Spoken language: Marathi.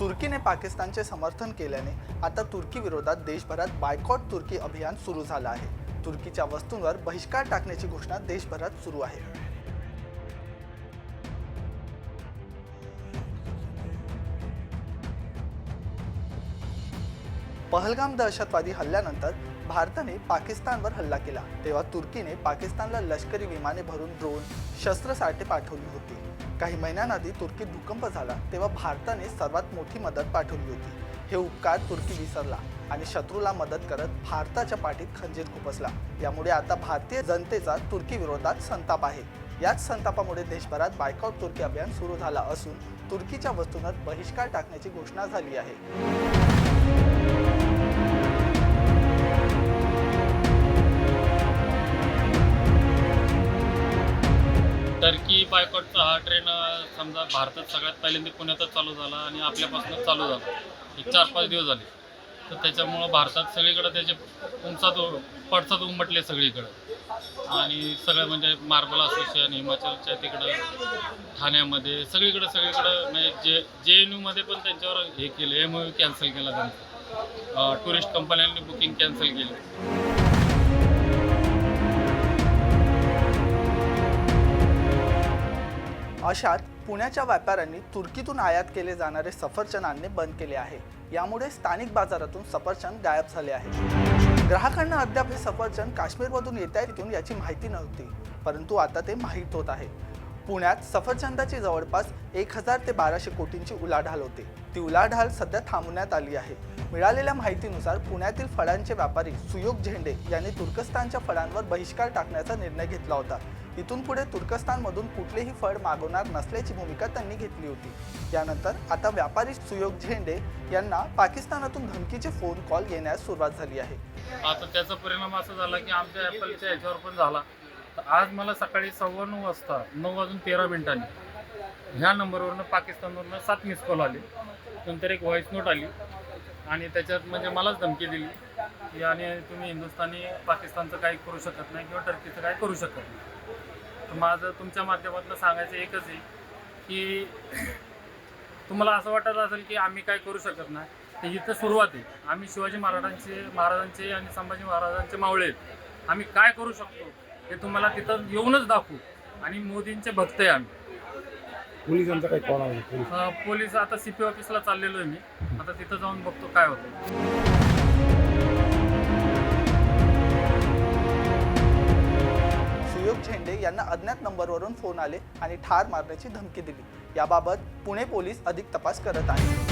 तुर्कीने पाकिस्तानचे समर्थन केल्याने आता तुर्की विरोधात देशभरात बायकॉट तुर्की अभियान सुरू झालं आहे. तुर्कीच्या वस्तूंवर बहिष्कार टाकण्याची घोषणा देशभरात सुरू आहे. पहलगाम दहशतवादी हल्ल्यानंतर भारताने पाकिस्तानवर हल्ला केला. तेव्हा तुर्कीने पाकिस्तानला लष्करी विमाने भरून ड्रोन शस्त्रसाठे पाठवली होती. काही महिन्यांआधी तुर्कीत भूकंप झाला तेव्हा भारताने सर्वात मोठी मदत पाठवली होती. हे उपकार तुर्की विसरला आणि शत्रूला मदत करत भारताच्या पाठीत खंजीर खुपसला. यामुळे आता भारतीय जनतेचा तुर्की विरोधात संताप आहे. याच संतापामुळे देशभरात बायकॉट तुर्की अभियान सुरू झाला असून तुर्कीच्या वस्तूंवर बहिष्कार टाकण्याची घोषणा झाली आहे. बायकॉटचा हा ट्रेन समजा भारतात सगळ्यात पहिल्यांदा पुण्यातच चालू झाला आणि आपल्यापासूनच चालू झाला. एक चार पाच दिवस झाले. तर त्याच्यामुळं भारतात सगळीकडे त्याचे उंचात पडसाद उमटले सगळीकडं. आणि सगळं म्हणजे मार्बल असोसिएशन हिमाचलच्या तिकडं ठाण्यामध्ये सगळीकडं सगळीकडं म्हणजे जे जे एन यूमध्ये पण त्यांच्यावर हे केलं एम यू कॅन्सल केला त्यांचा. टुरिस्ट कंपन्यांनी बुकिंग कॅन्सल केली. अशात पुण्याच्या व्यापाऱ्यांनी तुर्कीतून आयात केले जाणारे सफरचंद आणणे बंद केले आहे. यामुळे स्थानिक बाजारातून सफरचंद गायब झाले आहे. ग्राहकांना अद्याप हे सफरचंद काश्मीरमधून येत आहेत याची माहिती नव्हती परंतु आता ते माहीत होत आहे. पुण्यात सफरचंदाची जवळपास एक हजार ते बाराशे कोटींची उलाढाल होते. ती उलाढाल सध्या थांबवण्यात आली आहे. मिळालेल्या माहितीनुसार पुण्यातील फळांचे व्यापारी सुयोग झेंडे यांनी तुर्कस्तानच्या फळांवर बहिष्कार टाकण्याचा निर्णय घेतला होता. इथून पुढे तुर्कस्तानमधून कुठलेही फळ मागवणार नसल्याची भूमिका त्यांनी घेतली होती. यानंतर आता व्यापारी सुयोग झेंडे यांना पाकिस्तानातून धमकीचे फोन कॉल येण्यास सुरुवात झाली आहे. आता त्याचा परिणाम असा झाला की आमच्या ॲपलच्या ह्याच्यावर पण झाला. तर आज मला सकाळी सव्वा नऊ वाजता नऊ वाजून तेरा मिनिटांनी ह्या नंबरवरनं पाकिस्तानवरनं सात मिस कॉल आले. नंतर एक व्हॉईस नोट आली आणि त्याच्यात म्हणजे मलाच धमकी दिली की आणि तुम्ही हिंदुस्थानी पाकिस्तानचं काही करू शकत नाही किंवा टर्कीचं काही करू शकत नाही. तर माझं तुमच्या माध्यमातून सांगायचं एकच आहे की तुम्हाला असं वाटत असेल की आम्ही काय करू शकत नाही. तर इथं सुरुवात आहे. आम्ही शिवाजी महाराजांचे महाराजांचे आणि संभाजी महाराजांचे मावळे आहेत. आम्ही काय करू शकतो हे तुम्हाला तिथं येऊनच दाखवू. आणि मोदींचे भक्त आहे आम्ही. पोलिसांचा काही कॉल आला पोलीस आता सी पी ऑफिसला चाललेलो आहे मी. आता तिथं जाऊन बघतो काय होतं. यांना अज्ञात नंबरवरून फोन आले आणि ठार मारण्याची धमकी दिली. याबाबत पुणे पोलीस अधिक तपास करत आहेत.